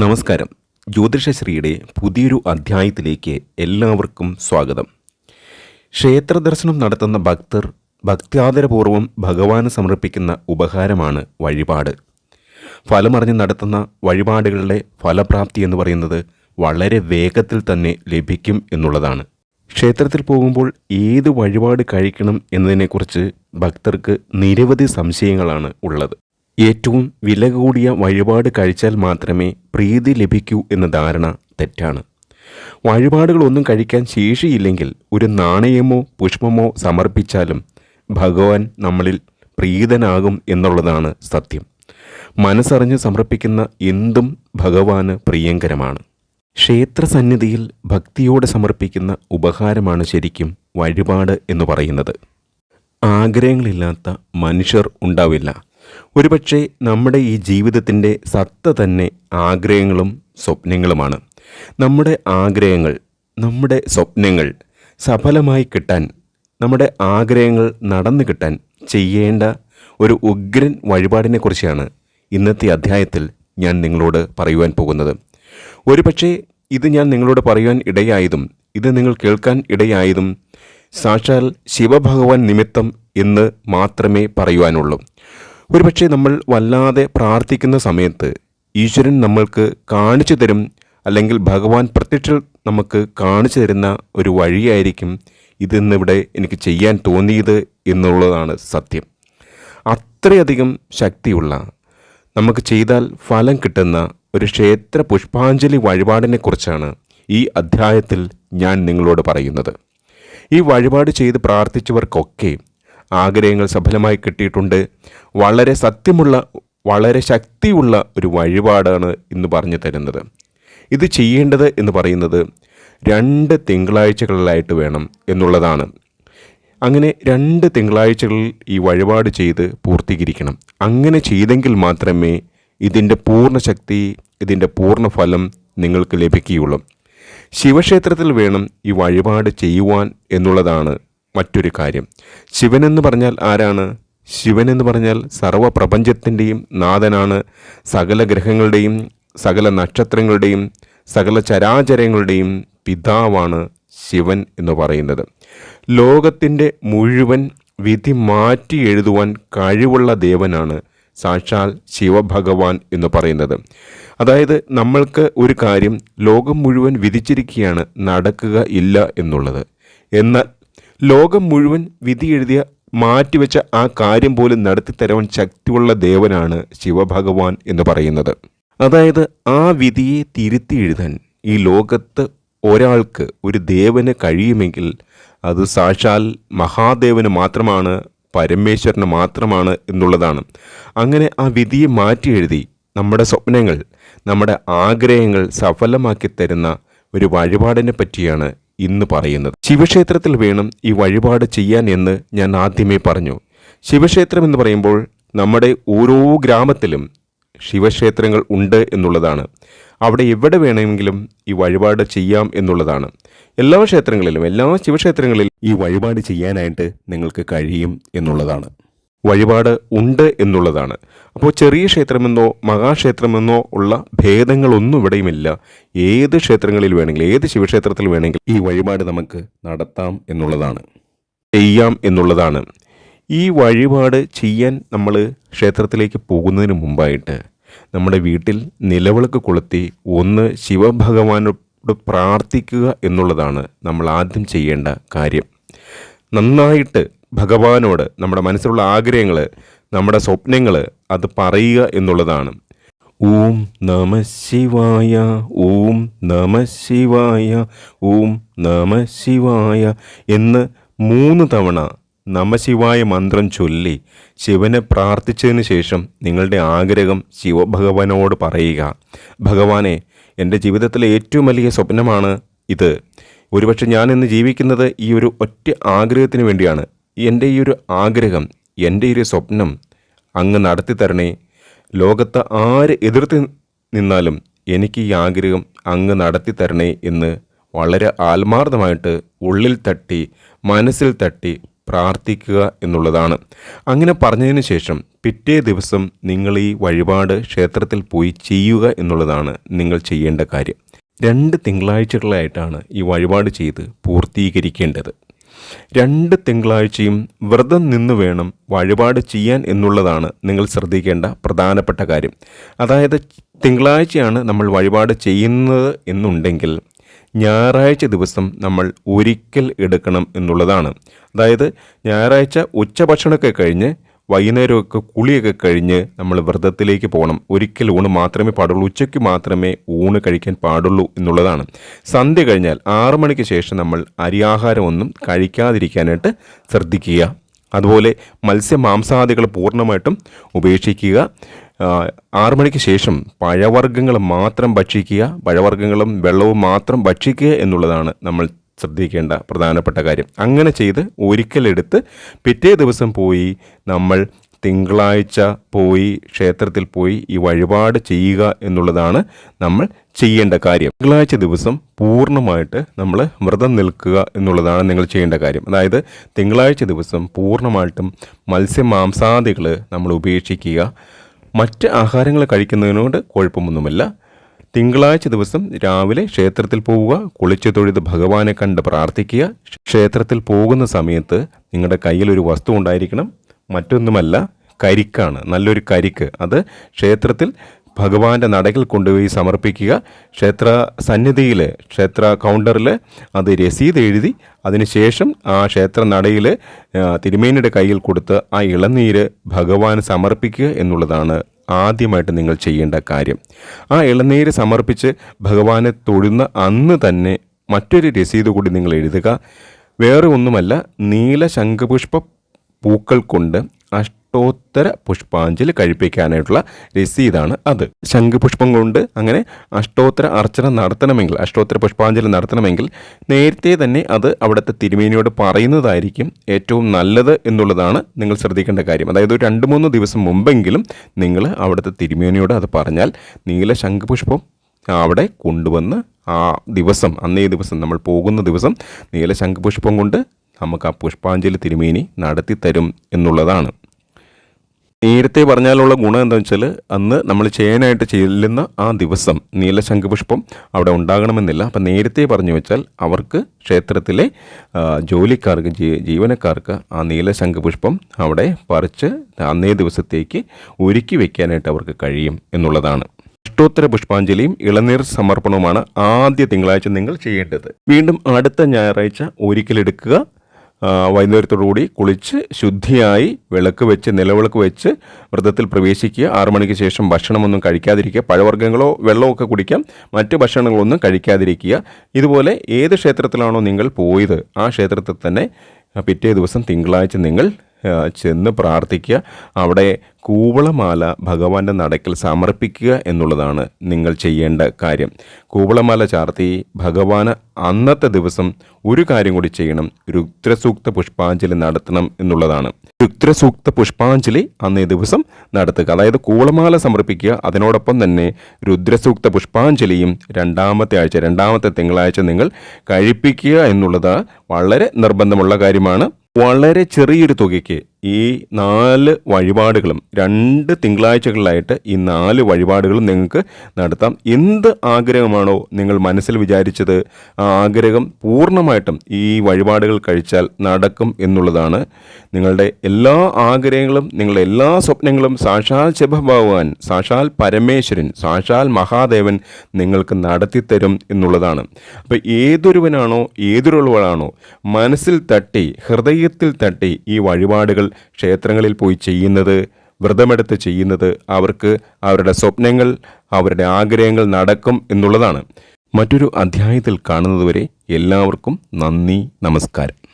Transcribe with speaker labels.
Speaker 1: നമസ്കാരം. ജ്യോതിഷശ്രീയുടെ പുതിയൊരു അധ്യായത്തിലേക്ക് എല്ലാവർക്കും സ്വാഗതം. ക്ഷേത്ര ദർശനം നടത്തുന്ന ഭക്തർ ഭക്ത്യാദരപൂർവം ഭഗവാന് സമർപ്പിക്കുന്ന ഉപഹാരമാണ് വഴിപാട്. ഫലമറിഞ്ഞ് നടത്തുന്ന വഴിപാടുകളുടെ ഫലപ്രാപ്തി എന്ന് പറയുന്നത് വളരെ വേഗത്തിൽ തന്നെ ലഭിക്കും എന്നുള്ളതാണ്. ക്ഷേത്രത്തിൽ പോകുമ്പോൾ ഏത് വഴിപാട് കഴിക്കണം എന്നതിനെക്കുറിച്ച് ഭക്തർക്ക് നിരവധി സംശയങ്ങളാണ് ഉള്ളത്. ഏറ്റവും വില കൂടിയ വഴിപാട് കഴിച്ചാൽ മാത്രമേ പ്രീതി ലഭിക്കൂ എന്ന ധാരണ തെറ്റാണ്. വഴിപാടുകളൊന്നും കഴിക്കാൻ ശേഷിയില്ലെങ്കിൽ ഒരു നാണയമോ പുഷ്പമോ സമർപ്പിച്ചാലും ഭഗവാൻ നമ്മളിൽ പ്രീതനാകും എന്നുള്ളതാണ് സത്യം. മനസ്സറിഞ്ഞ് സമർപ്പിക്കുന്ന എന്തും ഭഗവാന് പ്രിയങ്കരമാണ്. ക്ഷേത്ര സന്നിധിയിൽ ഭക്തിയോടെ സമർപ്പിക്കുന്ന ഉപഹാരമാണ് ശരിക്കും വഴിപാട് എന്ന് പറയുന്നത്. ആഗ്രഹങ്ങളില്ലാത്ത മനുഷ്യർ ഉണ്ടാവില്ല. ഒരുപക്ഷെ നമ്മുടെ ഈ ജീവിതത്തിന്റെ സത്ത തന്നെ ആഗ്രഹങ്ങളും സ്വപ്നങ്ങളുമാണ്. നമ്മുടെ ആഗ്രഹങ്ങൾ നമ്മുടെ സ്വപ്നങ്ങൾ സഫലമായി കിട്ടാൻ നമ്മുടെ ആഗ്രഹങ്ങൾ നടന്നു കിട്ടാൻ ചെയ്യേണ്ട ഒരു ഉഗ്രൻ വഴിപാടിനെക്കുറിച്ചാണ് ഇന്നത്തെ അധ്യായത്തിൽ ഞാൻ നിങ്ങളോട് പറയുവാൻ പോകുന്നത്. ഒരുപക്ഷെ ഇത് ഞാൻ നിങ്ങളോട് പറയുവാൻ ഇടയായതും ഇത് നിങ്ങൾ കേൾക്കാൻ ഇടയായതും സാക്ഷാൽ ശിവഭഗവാൻ നിമിത്തം എന്ന് മാത്രമേ പറയുവാനുള്ളൂ. ഒരുപക്ഷെ നമ്മൾ വല്ലാതെ പ്രാർത്ഥിക്കുന്ന സമയത്ത് ഈശ്വരൻ നമ്മൾക്ക് കാണിച്ചു തരും അല്ലെങ്കിൽ ഭഗവാൻ പ്രത്യക്ഷ നമുക്ക് കാണിച്ചു തരുന്ന ഒരു വഴിയായിരിക്കും ഇതിന്നിവിടെ എനിക്ക് ചെയ്യാൻ തോന്നിയത് എന്നുള്ളതാണ് സത്യം. അത്രയധികം ശക്തിയുള്ള നമുക്ക് ചെയ്താൽ ഫലം കിട്ടുന്ന ഒരു ക്ഷേത്ര പുഷ്പാഞ്ജലി വഴിപാടിനെക്കുറിച്ചാണ് ഈ അധ്യായത്തിൽ ഞാൻ നിങ്ങളോട് പറയുന്നത്. ഈ വഴിപാട് ചെയ്ത് പ്രാർത്ഥിച്ചവർക്കൊക്കെ ആഗ്രഹങ്ങൾ സഫലമായി കിട്ടിയിട്ടുണ്ട്. വളരെ സത്യമുള്ള വളരെ ശക്തിയുള്ള ഒരു വഴിപാടാണ് ഇന്ന് പറഞ്ഞു തരുന്നത്. ഇത് ചെയ്യേണ്ടത് എന്ന് പറയുന്നത് രണ്ട് തിങ്കളാഴ്ചകളിലായിട്ട് വേണം എന്നുള്ളതാണ്. അങ്ങനെ രണ്ട് തിങ്കളാഴ്ചകളിൽ ഈ വഴിപാട് ചെയ്ത് പൂർത്തീകരിക്കണം. അങ്ങനെ ചെയ്തെങ്കിൽ മാത്രമേ ഇതിന്റെ പൂർണ ശക്തി ഇതിന്റെ പൂർണ ഫലം നിങ്ങൾക്ക് ലഭിക്കുകയുള്ളൂ. ശിവക്ഷേത്രത്തിൽ വേണം ഈ വഴിപാട് ചെയ്യുവാൻ എന്നുള്ളതാണ് മറ്റൊരു കാര്യം. ശിവനെന്ന് പറഞ്ഞാൽ ആരാണ്? ശിവനെന്ന് പറഞ്ഞാൽ സർവപ്രപഞ്ചത്തിന്റെയും നാഥനാണ്. സകല ഗ്രഹങ്ങളുടെയും സകല നക്ഷത്രങ്ങളുടെയും സകല ചരാചരങ്ങളുടെയും പിതാവാണ് ശിവൻ എന്ന് പറയുന്നത്. ലോകത്തിന്റെ മുഴുവൻ വിധി മാറ്റി എഴുതുവാൻ കഴിവുള്ള ദേവനാണ് സാക്ഷാൽ ശിവഭഗവാൻ എന്ന് പറയുന്നത്. അതായത് നമ്മൾക്ക് ഒരു കാര്യം ലോകം മുഴുവൻ വിധിച്ചിരിക്കുകയാണ് നടക്കുക ഇല്ല എന്നുള്ളത്. എന്നാൽ ലോകം മുഴുവൻ വിധി എഴുതിയ മാറ്റിവെച്ച ആ കാര്യം പോലും നടത്തിത്തരുവാൻ ശക്തിയുള്ള ദേവനാണ് ശിവഭഗവാൻ എന്ന് പറയുന്നത്. അതായത് ആ വിധിയെ തിരുത്തി എഴുതാൻ ഈ ലോകത്ത് ഒരാൾക്ക് ഒരു ദേവന് കഴിയുമെങ്കിൽ അത് സാക്ഷാൽ മഹാദേവന് മാത്രമാണ് പരമേശ്വരന് മാത്രമാണ് എന്നുള്ളതാണ്. അങ്ങനെ ആ വിധിയെ മാറ്റി എഴുതി നമ്മുടെ സ്വപ്നങ്ങൾ നമ്മുടെ ആഗ്രഹങ്ങൾ സഫലമാക്കി തരുന്ന ഒരു വഴിപാടിനെ പറ്റിയാണ് ഇന്ന് പറയുന്നത്. ശിവക്ഷേത്രത്തിൽ വേണം ഈ വഴിപാട് ചെയ്യാൻ എന്ന് ഞാൻ ആദ്യമേ പറഞ്ഞു. ശിവക്ഷേത്രം എന്ന് പറയുമ്പോൾ നമ്മുടെ ഓരോ ഗ്രാമത്തിലും ശിവക്ഷേത്രങ്ങൾ ഉണ്ട് എന്നുള്ളതാണ്. അവിടെ എവിടെ വേണമെങ്കിലും ഈ വഴിപാട് ചെയ്യാം എന്നുള്ളതാണ്. എല്ലാ ക്ഷേത്രങ്ങളിലും എല്ലാ ശിവക്ഷേത്രങ്ങളിലും ഈ വഴിപാട് ചെയ്യാനായിട്ട് നിങ്ങൾക്ക് കഴിയും എന്നുള്ളതാണ്. വഴിപാട് ഉണ്ട് എന്നുള്ളതാണ്. അപ്പോൾ ചെറിയ ക്ഷേത്രമെന്നോ മഹാക്ഷേത്രമെന്നോ ഉള്ള ഭേദങ്ങളൊന്നും ഇവിടെയുമില്ല. ഏത് ക്ഷേത്രങ്ങളിൽ വേണമെങ്കിലും ഏത് ശിവക്ഷേത്രത്തിൽ വേണമെങ്കിലും ഈ വഴിപാട് നമുക്ക് നടത്താം എന്നുള്ളതാണ്. ചെയ്യാം എന്നുള്ളതാണ്. ഈ വഴിപാട് ചെയ്യാൻ നമ്മൾ ക്ഷേത്രത്തിലേക്ക് പോകുന്നതിന് മുമ്പായിട്ട് നമ്മുടെ വീട്ടിൽ നിലവിളക്ക് കൊളുത്തി ഒന്ന് ശിവഭഗവാനോട് പ്രാർത്ഥിക്കുക എന്നുള്ളതാണ് നമ്മൾ ആദ്യം ചെയ്യേണ്ട കാര്യം. നന്നായിട്ട് ഭഗവാനോട് നമ്മുടെ മനസ്സിലുള്ള ആഗ്രഹങ്ങൾ നമ്മുടെ സ്വപ്നങ്ങൾ അത് പറയുക എന്നുള്ളതാണ്. ഓം നമ ശിവായ ഓം നമ ശിവായ ഓം നമ ശിവായ എന്ന് മൂന്ന് തവണ നമശിവായ മന്ത്രം ചൊല്ലി ശിവനെ പ്രാർത്ഥിച്ചതിന് ശേഷം നിങ്ങളുടെ ആഗ്രഹം ശിവഭഗവാനോട് പറയുക. ഭഗവാനെ എന്റെ ജീവിതത്തിലെ ഏറ്റവും വലിയ സ്വപ്നമാണ് ഇത്. ഒരുപക്ഷെ ഞാൻ ഇന്ന് ജീവിക്കുന്നത് ഈ ഒരു ഒറ്റ ആഗ്രഹത്തിന് വേണ്ടിയാണ്. എന്റെ ഈ ഒരു ആഗ്രഹം എന്റെ ഈ ഒരു സ്വപ്നം അങ്ങ് നടത്തി തരണേ. ലോകത്ത് ആര് എതിർത്ത് നിന്നാലും എനിക്ക് ഈ ആഗ്രഹം അങ്ങ് നടത്തി തരണേ എന്ന് വളരെ ആത്മാർത്ഥമായിട്ട് ഉള്ളിൽ തട്ടി മനസ്സിൽ തട്ടി പ്രാർത്ഥിക്കുക എന്നുള്ളതാണ്. അങ്ങനെ പറഞ്ഞതിന് ശേഷം പിറ്റേ ദിവസം നിങ്ങൾ ഈ വഴിപാട് ക്ഷേത്രത്തിൽ പോയി ചെയ്യുക എന്നുള്ളതാണ് നിങ്ങൾ ചെയ്യേണ്ട കാര്യം. രണ്ട് തിങ്കളാഴ്ചകളായിട്ടാണ് ഈ വഴിപാട് ചെയ്ത് പൂർത്തീകരിക്കേണ്ടത്. രണ്ട് തിങ്കളാഴ്ചയും വ്രതം നിന്ന് വേണം വഴിപാട് ചെയ്യാൻ എന്നുള്ളതാണ് നിങ്ങൾ ശ്രദ്ധിക്കേണ്ട പ്രധാനപ്പെട്ട കാര്യം. അതായത് തിങ്കളാഴ്ചയാണ് നമ്മൾ വഴിപാട് ചെയ്യുന്നത് എന്നുണ്ടെങ്കിൽ ഞായറാഴ്ച ദിവസം നമ്മൾ ഒരിക്കൽ എടുക്കണം എന്നുള്ളതാണ്. അതായത് ഞായറാഴ്ച ഉച്ചഭക്ഷണമൊക്കെ കഴിഞ്ഞ് വൈകുന്നേരമൊക്കെ കുളിയൊക്കെ കഴിഞ്ഞ് നമ്മൾ വ്രതത്തിലേക്ക് പോകണം. ഒരിക്കൽ ഊണ് മാത്രമേ പാടുള്ളൂ. ഉച്ചയ്ക്ക് മാത്രമേ ഊണ് കഴിക്കാൻ പാടുള്ളൂ എന്നുള്ളതാണ്. സന്ധ്യ കഴിഞ്ഞാൽ ആറു മണിക്ക് ശേഷം നമ്മൾ അരിയാഹാരമൊന്നും കഴിക്കാതിരിക്കാനായിട്ട് ശ്രദ്ധിക്കുക. അതുപോലെ മത്സ്യ മത്സ്യമാംസാദികൾ പൂർണമായിട്ടും ഉപേക്ഷിക്കുക. ആറ് മണിക്ക് ശേഷം പഴവർഗങ്ങൾ മാത്രം ഭക്ഷിക്കുക. പഴവർഗങ്ങളും വെള്ളവും മാത്രം ഭക്ഷിക്കുക എന്നുള്ളതാണ് നമ്മൾ ശ്രദ്ധിക്കേണ്ട പ്രധാനപ്പെട്ട കാര്യം. അങ്ങനെ ചെയ്ത് ഒരിക്കലെടുത്ത് പിറ്റേ ദിവസം പോയി നമ്മൾ തിങ്കളാഴ്ച പോയി ക്ഷേത്രത്തിൽ പോയി ഈ വഴിപാട് ചെയ്യുക എന്നുള്ളതാണ് നമ്മൾ ചെയ്യേണ്ട കാര്യം. തിങ്കളാഴ്ച ദിവസം പൂർണമായിട്ട് നമ്മൾ വ്രതം നിൽക്കുക എന്നുള്ളതാണ് നിങ്ങൾ ചെയ്യേണ്ട കാര്യം. അതായത് തിങ്കളാഴ്ച ദിവസം പൂർണമായിട്ടും മത്സ്യമാംസാദികൾ നമ്മൾ ഉപേക്ഷിക്കുക. മറ്റ് ആഹാരങ്ങൾ കഴിക്കുന്നതിനോട് കുഴപ്പമൊന്നുമില്ല. തിങ്കളാഴ്ച ദിവസം രാവിലെ ക്ഷേത്രത്തിൽ പോവുക കുളിച്ചു തൊഴുത് ഭഗവാനെ കണ്ട് പ്രാർത്ഥിക്കുക. ക്ഷേത്രത്തിൽ പോകുന്ന സമയത്ത് നിങ്ങളുടെ കയ്യിൽ ഒരു വസ്തു ഉണ്ടായിരിക്കണം. മറ്റൊന്നുമല്ല കരിക്കാണ്. നല്ലൊരു കരിക്ക്. അത് ക്ഷേത്രത്തിൽ ഭഗവാന്റെ നടകിൽ കൊണ്ടുപോയി സമർപ്പിക്കുക. ക്ഷേത്ര സന്നിധിയിൽ ക്ഷേത്ര കൗണ്ടറിൽ അത് രസീത് എഴുതി അതിനുശേഷം ആ ക്ഷേത്ര നടയിൽ തിരുമേനിയുടെ കയ്യിൽ കൊടുത്ത് ആ ഇളനീര് ഭഗവാൻ സമർപ്പിക്കുക എന്നുള്ളതാണ് ആദ്യമായിട്ട് നിങ്ങൾ ചെയ്യേണ്ട കാര്യം. ആ ഇളനീര് സമർപ്പിച്ച് ഭഗവാനെ തൊഴുന്ന അന്ന് തന്നെ മറ്റൊരു രസീത് കൂടി നിങ്ങൾ എഴുതുക. വേറെ ഒന്നുമല്ല നീല ശംഖപുഷ്പ പൂക്കൾ കൊണ്ട് അഷ്ടോത്തര പുഷ്പാഞ്ജലി കഴിപ്പിക്കാനായിട്ടുള്ള രസീതാണ് അത്. ശംഖുപുഷ്പം കൊണ്ട് അങ്ങനെ അഷ്ടോത്തര അർച്ചന നടത്തണമെങ്കിൽ അഷ്ടോത്തര പുഷ്പാഞ്ജലി നടത്തണമെങ്കിൽ നേരത്തെ തന്നെ അത് അവിടുത്തെ തിരുമേനിയോട് പറയുന്നതായിരിക്കും ഏറ്റവും നല്ലത് എന്നുള്ളതാണ് നിങ്ങൾ ശ്രദ്ധിക്കേണ്ട കാര്യം. അതായത് ഒരു രണ്ട് മൂന്ന് ദിവസം മുമ്പെങ്കിലും നിങ്ങൾ അവിടുത്തെ തിരുമേനിയോട് അത് പറഞ്ഞാൽ നീല ശംഖുപുഷ്പം അവിടെ കൊണ്ടുവന്ന് ആ ദിവസം അന്നേ ദിവസം നമ്മൾ പോകുന്ന ദിവസം നീല ശംഖുപുഷ്പം കൊണ്ട് നമുക്ക് ആ പുഷ്പാഞ്ജലി തിരുമേനി നടത്തി തരും എന്നുള്ളതാണ്. നേരത്തെ പറഞ്ഞാലുള്ള ഗുണം എന്താണെന്ന് വെച്ചാൽ അന്ന് നമ്മൾ ചെയ്യാനായിട്ട് ചെല്ലുന്ന ആ ദിവസം നീല ശംഖുപുഷ്പം അവിടെ ഉണ്ടാകണമെന്നില്ല. അപ്പം നേരത്തെ പറഞ്ഞു വെച്ചാൽ അവർക്ക് ക്ഷേത്രത്തിലെ ജോലിക്കാർക്ക് ജീവനക്കാർക്ക് ആ നീല ശംഖുപുഷ്പം അവിടെ പറിച്ച് അന്നേ ദിവസത്തേക്ക് ഒരുക്കി വയ്ക്കാനായിട്ട് അവർക്ക് കഴിയും എന്നുള്ളതാണ്. അഷ്ടോത്തര പുഷ്പാഞ്ജലിയും ഇളനീർ സമർപ്പണവുമാണ് ആദ്യ തിങ്കളാഴ്ച നിങ്ങൾ ചെയ്യേണ്ടത്. വീണ്ടും അടുത്ത ഞായറാഴ്ച ഒരിക്കലെടുക്കുക. വൈകുന്നേരത്തോടുകൂടി കുളിച്ച് ശുദ്ധിയായി വിളക്ക് വെച്ച് നിലവിളക്ക് വെച്ച് വ്രതത്തിൽ പ്രവേശിക്കുക. ആറു മണിക്ക് ശേഷം ഭക്ഷണമൊന്നും കഴിക്കാതിരിക്കുക. പഴവർഗങ്ങളോ വെള്ളമോ ഒക്കെ കുടിക്കാം. മറ്റ് ഭക്ഷണങ്ങളൊന്നും കഴിക്കാതിരിക്കുക. ഇതുപോലെ ഏത് ക്ഷേത്രത്തിലാണോ നിങ്ങൾ പോയത് ആ ക്ഷേത്രത്തിൽ തന്നെ പിറ്റേ ദിവസം തിങ്കളാഴ്ച നിങ്ങൾ ചെന്ന് പ്രാർത്ഥിക്കുക. അവിടെ കൂവളമാല ഭഗവാന്റെ നടക്കിൽ സമർപ്പിക്കുക എന്നുള്ളതാണ് നിങ്ങൾ ചെയ്യേണ്ട കാര്യം. കൂവളമാല ചാർത്തി ഭഗവാന് അന്നത്തെ ദിവസം ഒരു കാര്യം കൂടി ചെയ്യണം. രുദ്രസൂക്ത പുഷ്പാഞ്ജലി നടത്തണം എന്നുള്ളതാണ്. രുദ്രസൂക്ത പുഷ്പാഞ്ജലി അന്നേ ദിവസം നടത്തുക. അതായത് കൂവളമാല സമർപ്പിക്കുക. അതിനോടൊപ്പം തന്നെ രുദ്രസൂക്ത പുഷ്പാഞ്ജലിയും രണ്ടാമത്തെ ആഴ്ച രണ്ടാമത്തെ തിങ്കളാഴ്ച നിങ്ങൾ കഴിപ്പിക്കുക എന്നുള്ളത് വളരെ നിർബന്ധമുള്ള കാര്യമാണ്. വളരെ ചെറിയൊരു തുകയ്ക്ക് ഈ നാല് വഴിപാടുകളും രണ്ട് തിങ്കളാഴ്ചകളിലായിട്ട് ഈ നാല് വഴിപാടുകളും നിങ്ങൾക്ക് നടത്താം. എന്ത് ആഗ്രഹമാണോ നിങ്ങൾ മനസ്സിൽ വിചാരിച്ചത് ആ ആഗ്രഹം പൂർണമായിട്ടും ഈ വഴിപാടുകൾ കഴിച്ചാൽ നടക്കും എന്നുള്ളതാണ്. നിങ്ങളുടെ എല്ലാ ആഗ്രഹങ്ങളും നിങ്ങളുടെ എല്ലാ സ്വപ്നങ്ങളും സാക്ഷാൽ ശുഭഭഗവാൻ സാക്ഷാൽ പരമേശ്വരൻ സാക്ഷാൽ മഹാദേവൻ നിങ്ങൾക്ക് നടത്തിത്തരും എന്നുള്ളതാണ്. അപ്പോൾ ഏതൊരുവനാണോ ഏതൊരുവളാണോ മനസ്സിൽ തട്ടി ഹൃദയത്തിൽ തട്ടി ഈ വഴിപാടുകൾ ക്ഷേത്രങ്ങളിൽ പോയി ചെയ്യുന്നത് വ്രതമെടുത്ത് ചെയ്യുന്നത് അവർക്ക് അവരുടെ സ്വപ്നങ്ങൾ അവരുടെ ആഗ്രഹങ്ങൾ നടക്കും എന്നുള്ളതാണ്. മറ്റൊരു അധ്യായത്തിൽ കാണുന്നതുവരെ എല്ലാവർക്കും നന്ദി നമസ്കാരം.